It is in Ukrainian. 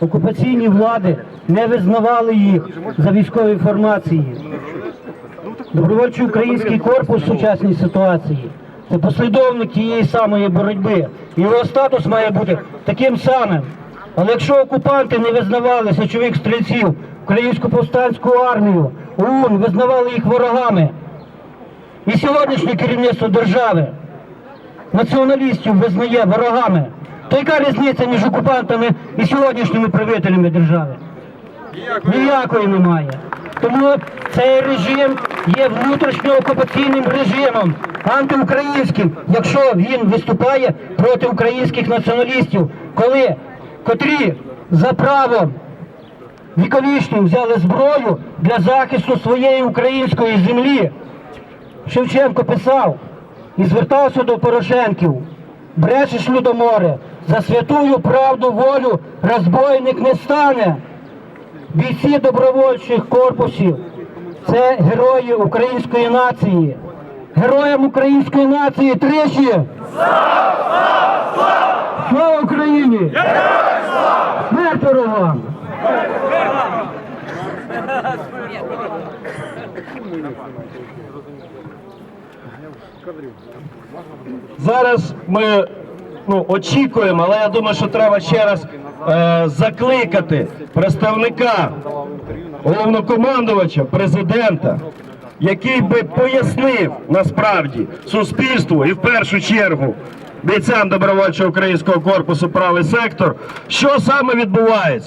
Окупаційні влади не визнавали їх за військові формації. Добровольчий український корпус в сучасній ситуації це послідовник тієї самої боротьби. Його статус має бути таким самим. Але якщо окупанти не визнавали сечових стрільців, українську повстанську армію, ОУН визнавали їх ворогами, і сьогоднішнє керівництво держави націоналістів визнає ворогами, то яка різниця між окупантами і сьогоднішніми правителями держави? Ніякої немає. Тому цей режим є внутрішньоокупаційним режимом, антиукраїнським, якщо він виступає проти українських націоналістів, коли котрі за правом віковічним взяли зброю для захисту своєї української землі. Шевченко писав і звертався до Порошенків. Брешеш, Людоморе, за святую правду волю розбойник не стане. Бійці добровольчих корпусів це герої української нації. Героям української нації тричі. Слава Україні! Смерть ворогам! Зараз ми ну, очікуємо, але я думаю, що треба ще раз е, закликати представника головнокомандувача, президента, який би пояснив насправді суспільству і в першу чергу бійцям добровольчого українського корпусу правий сектор, що саме відбувається.